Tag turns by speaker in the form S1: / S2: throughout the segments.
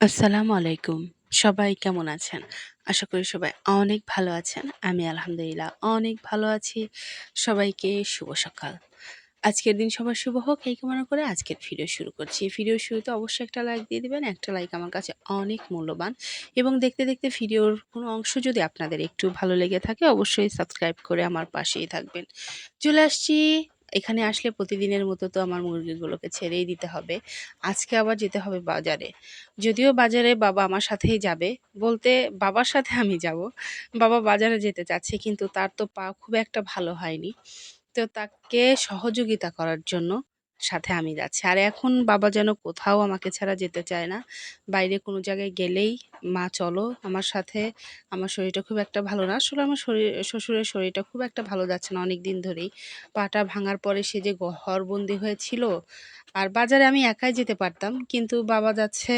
S1: আসসালামু আলাইকুম। সবাই কেমন আছেন? আশা করি সবাই অনেক ভালো আছেন। আমি আলহামদুলিল্লাহ অনেক ভালো আছি। সবাইকে শুভ সকাল। আজকের দিন সবার শুভ হোক এই কামনা করে আজকের ভিডিও শুরু করছি। ভিডিওর শুরুতে অবশ্যই একটা লাইক দিয়ে দিবেন। একটা লাইক আমার কাছে অনেক মূল্যবান এবং দেখতে, দেখতে ভিডিওর কোনো অংশ যদি আপনাদের একটু ভালো লেগে থাকে অবশ্যই সাবস্ক্রাইব করে আমার পাশেই থাকবেন। চলে আসছি এখানে আসলে প্রতিদিনের মতো তো আমার মুরগিগুলোকে ছেড়েই দিতে হবে। আজকে আবার যেতে হবে বাজারে। যদিও বাজারে বাবা আমার সাথেই যাবে। বলতে বাবার সাথে আমি যাব। বাবা বাজারে যেতে চাচ্ছে, কিন্তু তার তো পা খুব একটা ভালো হয়নি। তো তাকে সহযোগিতা করার জন্য সাথে আমি যাচ্ছি। আর এখন বাবা যেন কোথাও আমাকে ছাড়া যেতে চায় না। বাইরে কোনো জায়গায় গেলেই, "মা চলো আমার সাথে, আমার শরীরটা খুব একটা ভালো না।" আসলে আমার শরীর শ্বশুরের শরীরটা খুব একটা ভালো যাচ্ছে না অনেক দিন ধরেই। পাটা ভাঙার পরে সে যে ঘরবন্দি হয়েছিল, আর বাজারে আমি একাই যেতে পারতাম। কিন্তু বাবা যাচ্ছে,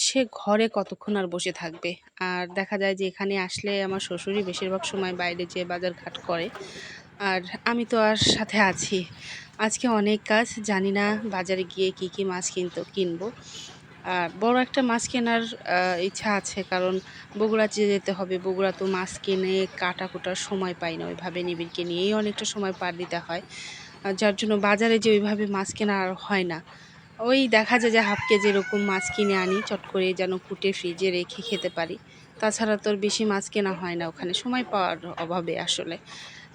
S1: সে ঘরে কতক্ষণ আর বসে থাকবে। আর দেখা যায় যে এখানে আসলে আমার শ্বশুরই বেশিরভাগ সময় বাইরে যেয়ে বাজার ঘাট করে। আর আমি তো আর সাথে আছি। আজকে অনেক কাজ জানি না বাজারে গিয়ে কি, কি মাছ কিনতো কিনবো। আর বড় একটা মাছ কেনার ইচ্ছা আছে কারণ বগুড়া যে যেতে হবে। বগুড়া তো মাছ কিনে কাটা-কুটার সময় পাই না ওইভাবে নিবিড়কে নিয়েই অনেকটা সময় পার দিতে হয়। যার জন্য বাজারে যে ওইভাবে মাছ কেনা আর হয় না। ওই দেখা যায় যে হাফ কেজি এরকম মাছ কিনে আনি চট করে যেন কুটে ফ্রিজে রেখে খেতে পারি। তাছাড়া তো আর বেশি মাছ কেনা হয় না ওখানে সময় পাওয়ার অভাবে আসলে।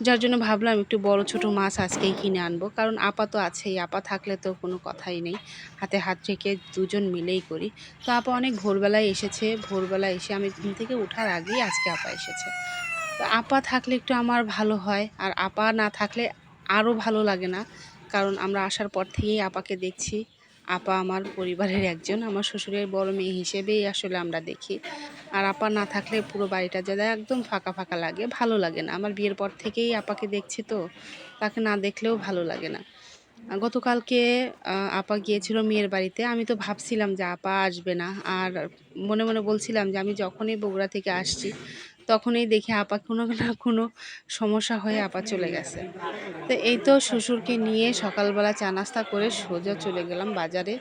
S1: যার জন্য ভাবলাম একটু বড় ছোট মাছ আজকেই কিনে আনব। কারণ আপা তো আছেই। আপা থাকলে তো কোনো কথাই নেই। হাতে হাত রেখে দুজন মিলেই করি। তো আপা অনেক ভোরবেলায় এসেছে। ভোরবেলায় এসে আমি ঘুম থেকে উঠার আগেই আজকে আপা এসেছে। তো আপা থাকলে একটু আমার ভালো হয়। আর আপা না থাকলে আরও ভালো লাগে না। কারণ আমরা আসার পর থেকেই আপাকে দেখছি। আপা আমার পরিবারের একজন। আমার শ্বশুরের বড় মেয়ে হিসেবেই আসলে আমরা দেখি। আর আপা না থাকলে পুরো বাড়িটা যেন একদম ফাঁকা, ফাঁকা লাগে। ভালো লাগে না। আমার বিয়ের পর থেকেই আপাকে দেখছি তো, তাকে না দেখলেও ভালো লাগে না। গতকালকে আপা গিয়েছিল মেয়ের বাড়িতে। আমি তো ভাবছিলাম যে আপা আসবে না। আর মনে, মনে বলছিলাম যে আমি যখনই বগুড়া থেকে আসছি তখনই দেখি আপা কোনো না কোনো সমস্যা হয়ে আপা চলে গেছে। তো এই তো শ্বশুরকে নিয়ে সকালবেলা চা নাস্তা করে সোজা চলে গেলাম বাজারে।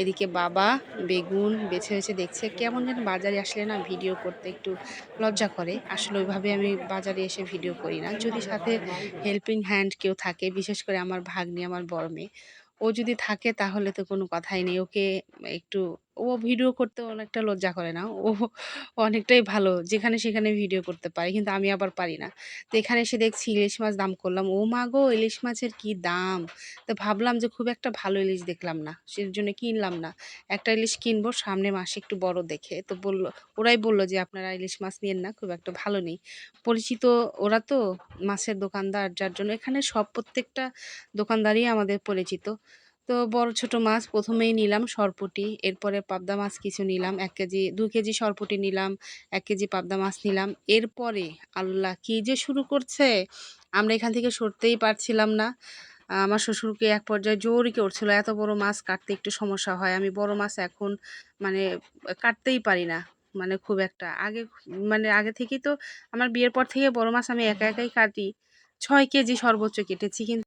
S1: এদিকে বাবা বেগুন বেছে, বেছে দেখছে। কেমন যেন বাজারে আসলে না ভিডিও করতে একটু লজ্জা করে। আসলে ওইভাবে আমি বাজারে এসে ভিডিও করি না। যদি সাথে হেল্পিং হ্যান্ড কেউ থাকে, বিশেষ করে আমার ভাগ্নি, আমার বড় মেয়ে। ও যদি থাকে তাহলে তো কোনো কথাই নেই। ওকে একটু ও ভিডিও করতে অনেকটা লজ্জা করে না। ও অনেকটাই ভালো। যেখানে সেখানে ভিডিও করতে পারে। কিন্তু আমি আবার পারি না। তো এখানে এসে দেখছি ইলিশ মাছ দাম করলাম। ও মা গো! ইলিশ মাছের কি দাম! তো ভাবলাম যে খুব একটা ভালো ইলিশ দেখলাম না। সেজন্য কিনলাম না। একটা ইলিশ কিনবো সামনে মাসে একটু বড় দেখে। তো বলল ওরাই বলল যে, "আপনারা ইলিশ মাছ নিয়েন না। খুব একটা ভালো নেই।" পরিচিত ওরা তো মাছের দোকানদার যার জন্য এখানে সব প্রত্যেকটা দোকানদারই আমাদের পরিচিত। তো বড় ছোট মাছ প্রথমেই নিলাম সরপুটি এরপরে পাবদা মাছ কিছু নিলাম। এক কেজি দু কেজি সরপুঁটি নিলাম, এক কেজি পাবদা মাছ নিলাম। এরপরে আল্লাহ! কি যে শুরু করছে! আমরা এখান থেকে সরতেই পারছিলাম না। আমার শ্বশুরকে এক পর্যায়ে জোরই করছিল। এত বড় মাছ কাটতে একটু সমস্যা হয়। আমি বড় মাছ এখন মানে কাটতেই পারি না। মানে খুব একটা। আগে মানে আগে থেকেই তো আমার বিয়ের পর থেকে বড় মাছ আমি একা একাই কাটি। ছয় কেজি সর্বোচ্চ কেটেছি। কিন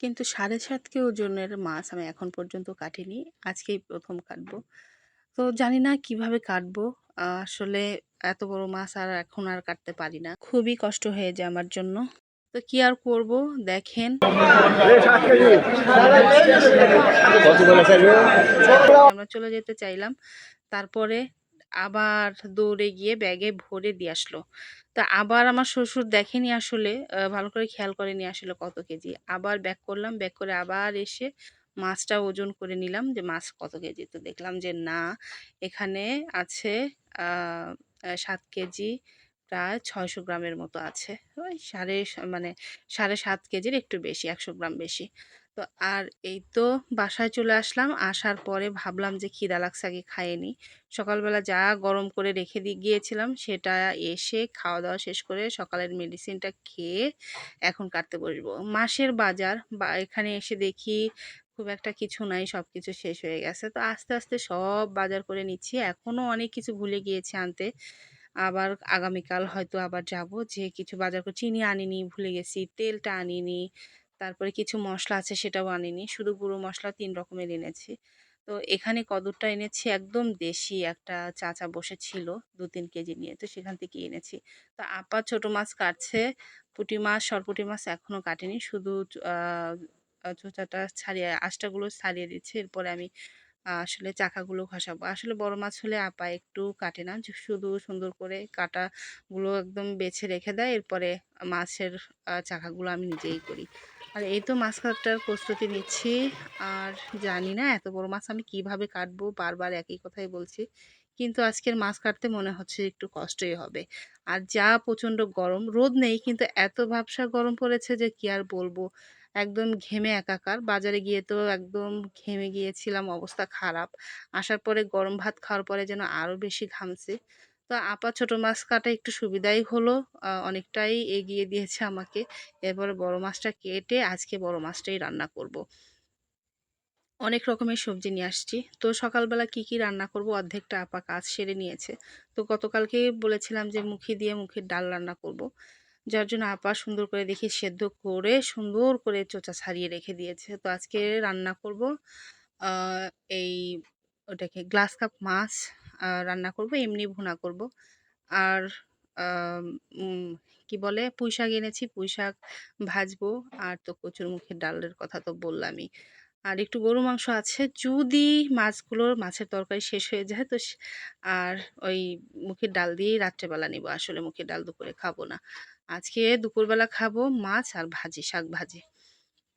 S1: কিন্তু ৭.৫ কে ওজনের মাছ আমি এখন পর্যন্ত কাটিনি। আজকেই প্রথম কাটবো। তো জানি না কীভাবে কাটবো। আসলে এত বড় মাছ আর এখন আর কাটতে পারি না। খুবই কষ্ট হয়ে যায় আমার জন্য। তো কি আর করব দেখেন। আমরা চলে যেতে চাইলাম। তারপরে আবার দৌড়ে গিয়ে ব্যাগে ভরে দিয়ে আসলো। তা আবার আমার শ্বশুর দেখেনি আসলে ভালো করে খেয়াল করেনি আসলে কত কেজি। আবার ব্যাক করলাম। ব্যাক করে আবার এসে মাছটা ওজন করে নিলাম যে মাছ কত কেজি। তো দেখলাম যে না, এখানে আছে ৭ কেজি, প্রায় ৬০০ গ্রামের মতো আছে। ওই সাড়ে মানে ৭.৫ কেজির একটু বেশি ১০০ গ্রাম বেশি। তো আর এই তো বাসায় চলে আসলাম। আসার পরে ভাবলাম যে খিদা লাগছে আগে খাইয়ে নিই। সকালবেলা যা গরম করে রেখে দিয়ে গিয়েছিলাম সেটা এসে খাওয়া-দাওয়া শেষ করে সকালের মেডিসিনটা খেয়ে এখন কাটতে বসবো। মাসের বাজার বা এখানে এসে দেখি খুব একটা কিছু নাই। সবকিছু শেষ হয়ে গেছে। তো আস্তে, আস্তে সব বাজার করে নিচ্ছি। এখনও অনেক কিছু ভুলে গিয়েছি আনতে। আবার আগামীকাল হয়তো আবার যাব। যে কিছু বাজার করে চিনি আনিনি, ভুলে গেছি। তেলটা আনিনি। তারপরে কিছু মশলা আছে সেটাও আনিনি। শুধু গুঁড়ো মশলা তিন রকমের এনেছি। তো এখানে কদরটা এনেছি একদম দেশি একটা চাচা বসেছিল দু তিন কেজি নিয়ে, তো সেখান থেকে এনেছি। তো আপা ছোট মাছ কাটছে, পুঁটি মাছ, সরপুঁটি মাছ এখনও কাটেনি। শুধু চোচাটা ছাড়িয়ে, আঁশটাগুলো ছাড়িয়ে দিচ্ছে। এরপরে আমি আসলে চাকাগুলো ঘষাবো। আসলে বড় মাছ হলে আপা একটু কাটে না। শুধু সুন্দর করে কাটাগুলো একদম বেছে রেখে দেয়। এরপরে মাছের চাকাগুলো আমি নিজেই করি। আর এই তো মাছ কাটার প্রস্তুতি নিচ্ছি। আর জানি না এত বড় মাছ আমি কীভাবে কাটবো, বারবার একই কথাই বলছি। কিন্তু আজকের মাছ কাটতে মনে হচ্ছে একটু কষ্টই হবে। আর যা প্রচণ্ড গরম, রোদ নেই, কিন্তু এত ভাবসা গরম পড়েছে যে কি আর বলব? একদম ঘেমে একাকার। বাজারে গিয়ে তো একদম ঘেমে গিয়েছিলাম, অবস্থা খারাপ। আসার পরে গরম ভাত খাওয়ার পরে যেন আরও বেশি ঘামছে। তো আপা ছোট মাছ কাটা একটু সুবিধাই হলো। অনেকটাই এগিয়ে দিয়েছে আমাকে। এরপরে বড় মাছটা কেটে আজকে বড় মাছটাই রান্না করব। অনেক রকমের সবজি নিয়ে আসছি। তো সকালবেলা কি কি রান্না করব অর্ধেকটা আপা কাজ সেরে নিয়েছে। তো গতকালকে বলেছিলাম যে মুখি দিয়ে মুখের ডাল রান্না করব। যার জন্য আপা সুন্দর করে দেখি সেদ্ধ করে সুন্দর করে চোচা ছাড়িয়ে রেখে দিয়েছে। তো আজকে রান্না করব এই ওটাকে গ্লাস কাপ মাছ রান্না করব, এমনি ভুনা করব। আর কি বলে পুঁই শাক এনেছি পুঁই শাক ভাজবো। আর তো কচুর মুখের ডালের কথা তো বললামই। আর একটু গরু মাংস আছে। যদি মাছগুলোর মাছের তরকারি শেষ হয়ে যায়, তো আর ওই মুখের ডাল দিয়েই রাত্রেবেলা নিব। আসলে মুখের ডাল দুপুরে খাব না। আজকে দুপুরবেলা খাব মাছ আর ভাজি, শাক ভাজি।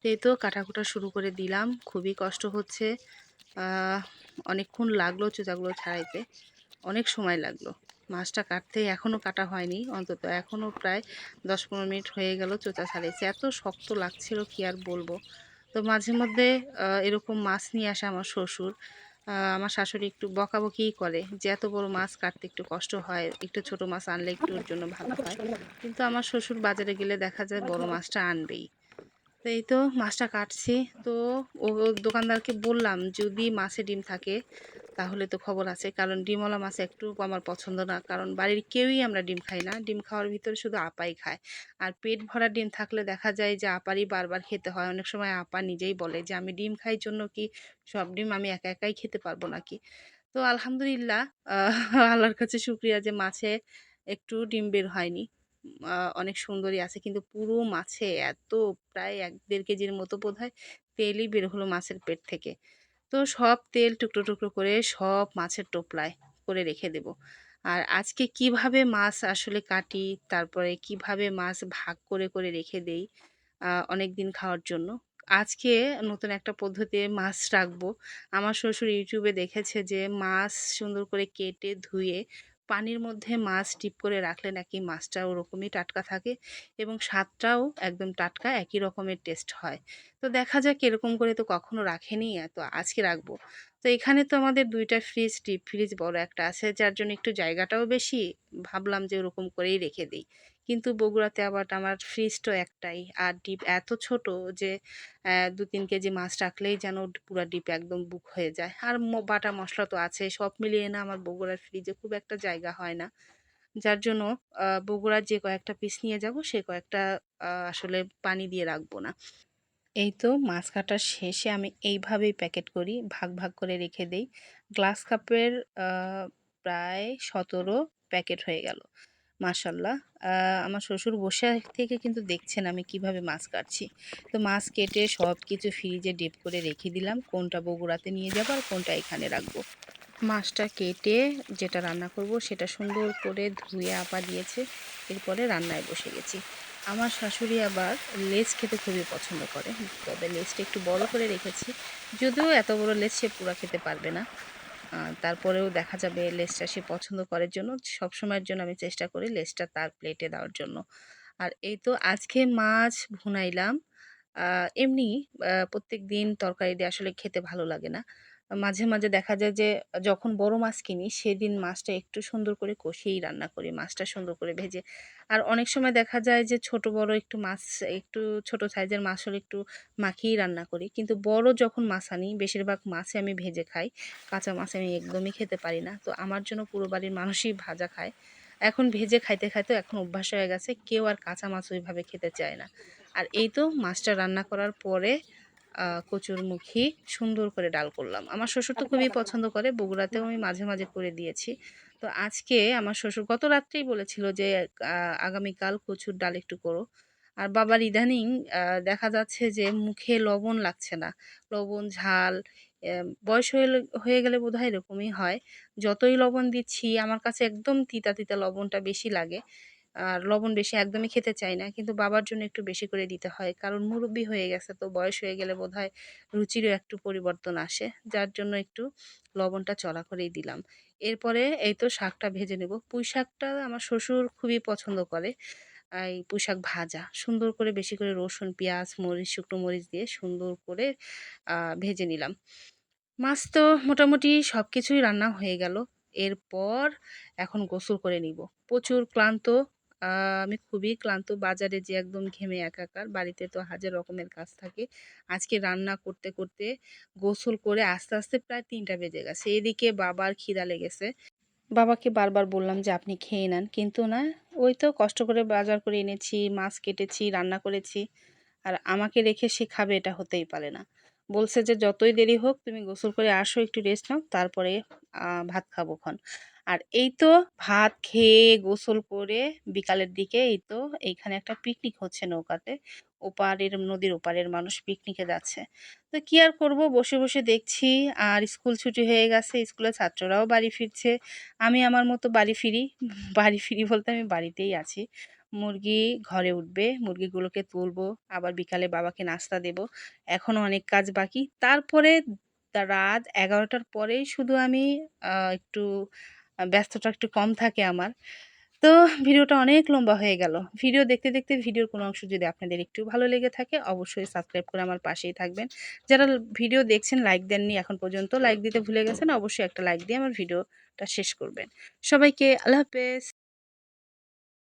S1: এই তো কাটাকুটা শুরু করে দিলাম। খুবই কষ্ট হচ্ছে। অনেকক্ষণ লাগল চোচাগুলো ছাড়াইতে। অনেক সময় লাগল। মাছটা কাটতে এখনও কাটা হয়নি, অন্তত এখনও প্রায় দশ পনেরো মিনিট হয়ে গেল চোচা ছাড়াইছে এত শক্ত লাগছিল, কি আর বলব? তো মাঝে মধ্যে এরকম মাছ নিয়ে আসে আমার শ্বশুর। আমার শাশুড়ি একটু বকাবকিই করে যে এত বড় মাছ কাটতে একটু কষ্ট হয়, একটু ছোট মাছ আনলে একটু ওর জন্য ভালো হয়। কিন্তু আমার শ্বশুর বাজারে গেলে দেখা যায় বড় মাছটা আনবেই। তো এই তো মাছটা কাটছি। তো ও দোকানদারকে বললাম, যদি মাছে ডিম থাকে, তাহলে তো খবর আছে। কারণ ডিমওয়ালা মাছ একটু আমার পছন্দ না। কারণ বাড়ির কেউই আমরা ডিম খাই না। ডিম খাওয়ার ভিতরে শুধু আপাই খায়। আর পেট ভরা ডিম থাকলে দেখা যায় যে আপারই বারবার খেতে হয়। অনেক সময় আপা নিজেই বলে যে, আমি ডিম খাই জন্য কি সব ডিম আমি একা একাই খেতে পারব নাকি? তো আলহামদুলিল্লাহ আল্লাহর কাছে শুক্রিয়া যে মাছে একটু ডিম বের হয়নি। অনেক সুন্দরী আছে। কিন্তু পুরো মাছে এত প্রায় এক দেড় কেজির মতো বোধহয় তেলই বের হলো মাছের পেট থেকে। তো সব তেল টুকরো টুকরো করে সব মাছের টোপলায় করে রেখে দেব। আর আজকে কীভাবে মাছ আসলে কাটি, তারপরে কীভাবে মাছ ভাগ করে করে রেখে দেই অনেক দিন খাওয়ার জন্য। আজকে নতুন একটা পদ্ধতিতে মাছ রাখব। আমার শ্বশুর ইউটিউবে দেখেছে যে মাছ সুন্দর করে কেটে ধুয়ে পানির মধ্যে মাছ টিপ করে রাখলে নাকি মাছটা ওরকমই টাটকা থাকে এবং স্বাদটাও একদম টাটকা, একই রকমের টেস্ট হয়। তো দেখা যাক এরকম করে তো কখনো রাখেনি তো আজকে রাখব। তো এখানে তো আমাদের দুইটা ফ্রিজ ডিপ ফ্রিজ বড় একটা আছে, যার জন্য একটু জায়গাটাও বেশি, ভাবলাম যে ওরকম করেই রেখে দিই। কিন্তু বগুড়াতে আবার আমার ফ্রিজটা একটাই, আর ডিপ এত ছোট যে দু তিন কেজি মাছ রাখলেই যেন পুরো ডিপ একদম বুক হয়ে যায়। আর বাটা মশলা তো আছে সব মিলিয়ে না আমার বগুড়ার ফ্রিজে খুব একটা জায়গা হয় না। যার জন্য বগুড়ার যে কয়েকটা পিস নিয়ে যাব, সে কয়েকটা আসলে পানি দিয়ে রাখব না। এই তো মাছ কাটার শেষে আমি এইভাবেই প্যাকেট করি, ভাগ ভাগ করে রেখে দেই। গ্লাস কাপের প্রায় সতেরো প্যাকেট হয়ে গেল, মাশাল্লাহ। আমার শ্বশুর বসে থেকে কিন্তু দেখছেন আমি কীভাবে মাছ কাটছি। তো মাছ কেটে সব কিছু ফ্রিজে ডিপ করে রেখে দিলাম, কোনটা বগুড়াতে নিয়ে যাব আর কোনটা এখানে রাখব। মাছটা কেটে যেটা রান্না করব সেটা সুন্দর করে ধুয়ে আপা দিয়েছে, এরপরে রান্নায় বসে গেছি। আমার শাশুড়ি আবার লেজ খেতে খুবই পছন্দ করে, তবে লেজটা একটু বড় করে রেখেছি। যদিও এত বড় লেজ সে পুরা খেতে পারবে না। তারপরেও দেখা যাবে লেজটা সে পছন্দ করার জন্য। সব সময়ের জন্য আমি চেষ্টা করি লেজটা তার প্লেটে দেওয়ার জন্য। আর এই তো আজকে মাছ ভুনাইলাম। এমনি প্রত্যেক দিন তরকারি দিয়ে আসলে খেতে ভালো লাগে না। মাঝে মাঝে দেখা যায় যে, যখন বড় মাছ কিনি, সেদিন মাছটা একটু সুন্দর করে কষিয়েই রান্না করি, মাছটা সুন্দর করে ভেজে। আর অনেক সময় দেখা যায় যে, ছোট, বড় একটু মাছ, একটু ছোট সাইজের মাছ হলে একটু মাখিয়েই রান্না করি। কিন্তু বড় যখন মাছ আনি, বেশিরভাগ মাছে আমি ভেজে খাই, কাঁচা মাছ আমি একদমই খেতে পারি না। তো আমার জন্য পুরো বাড়ির মানুষই ভাজা খায়। এখন ভেজে খাইতে খাইতে এখন অভ্যাস হয়ে গেছে, কেউ আর কাঁচা মাছ ওইভাবে খেতে চায় না। আর এই তো মাছটা রান্না করার পরে কচুরমুখী সুন্দর করে ডাল করলাম। আমার শ্বশুর তো খুবই পছন্দ করে বগুড়াতেও আমি মাঝে মাঝে করে দিয়েছি। তো আজকে আমার শ্বশুর গত রাত্রেই বলেছিল যে আগামীকাল কচুর ডাল একটু করো। আর বাবার ইদানিং দেখা যাচ্ছে যে মুখে লবণ লাগছে না। লবণ ঝাল বয়স হয়ে হয়ে গেলে বোধহয় এরকমই হয়। যতই লবণ দিচ্ছি আমার কাছে একদম তিতা তিতা লবণটা বেশি লাগে। আর লবণ বেশি একদমই খেতে চাই না। কিন্তু বাবার জন্য একটু বেশি করে দিতে হয়। কারণ মুরব্বি হয়ে গেছে তো বয়স হয়ে গেলে বোধহয় রুচিরও একটু পরিবর্তন আসে। যার জন্য একটু লবণটা চড়া করেই দিলাম। এরপরে এই তো শাকটা ভেজে নেব। পুঁই শাকটা আমার শ্বশুর খুবই পছন্দ করে। এই পুঁই শাক ভাজা। সুন্দর করে বেশি করে রসুন, পেঁয়াজ, মরিচ, শুকনো মরিচ দিয়ে সুন্দর করে ভেজে নিলাম। মাছ তো মোটামুটি সব কিছুই রান্না হয়ে গেল। এরপর এখন গোসল করে নিব। প্রচুর ক্লান্ত আমি খুবই ক্লান্ত। বাজারে যে একদম ঘেমে একাকার, বাড়িতে তো হাজার রকমের কাজ থাকে। আজকে রান্না করতে করতে গোসল করে আস্তে আস্তে প্রায় তিনটা বেজে গেছে। এদিকে বাবার খিদা লেগেছে। বাবাকে বারবার বললাম যে, আপনি খেয়ে নেন। কিন্তু না, ওই তো কষ্ট করে বাজার করে এনেছি, মাছ কেটেছি, রান্না করেছি। আর আমাকে রেখে সে খাবে, এটা হতেই পারে না। বলছে যে, যতই দেরি হোক, তুমি গোসল করে আসো, একটু রেস্ট নাও, তারপরে ভাত খাব খন আর এই তো ভাত খেয়ে গোসল করে বিকালের দিকে এই তো এইখানে একটা পিকনিক হচ্ছে নৌকাতে। ওপারের, নদীর ওপারের মানুষ পিকনিকে যাচ্ছে। তো কি আর করব? বসে বসে দেখছি আর স্কুল ছুটি হয়ে গেছে স্কুলের ছাত্ররাও বাড়ি ফিরছে। আমি আমার মতো বাড়ি ফিরি বাড়ি ফিরি বলতে আমি বাড়িতেই আছি। মুরগি ঘরে উঠবে, মুরগিগুলোকে তুলবো, আবার বিকালে বাবাকে নাস্তা দেব। এখনও অনেক কাজ বাকি। তারপরে রাত এগারোটার পরেই শুধু আমি একটু ব্যস্ততা একটু কম থাকে আমার। তো ভিডিওটা অনেক লম্বা হয়ে গেল। ভিডিও দেখতে দেখতে ভিডিওর কোনো অংশ যদি আপনাদের একটু ভালো লেগে থাকে, অবশ্যই সাবস্ক্রাইব করে আমার পাশেই থাকবেন। যারা ভিডিও দেখছেন, লাইক দেননি এখন পর্যন্ত, লাইক দিতে ভুলে গেছেন, অবশ্যই একটা লাইক দিয়ে আমার ভিডিওটা শেষ করবেন। সবাইকে আল্লাহ হাফেজ।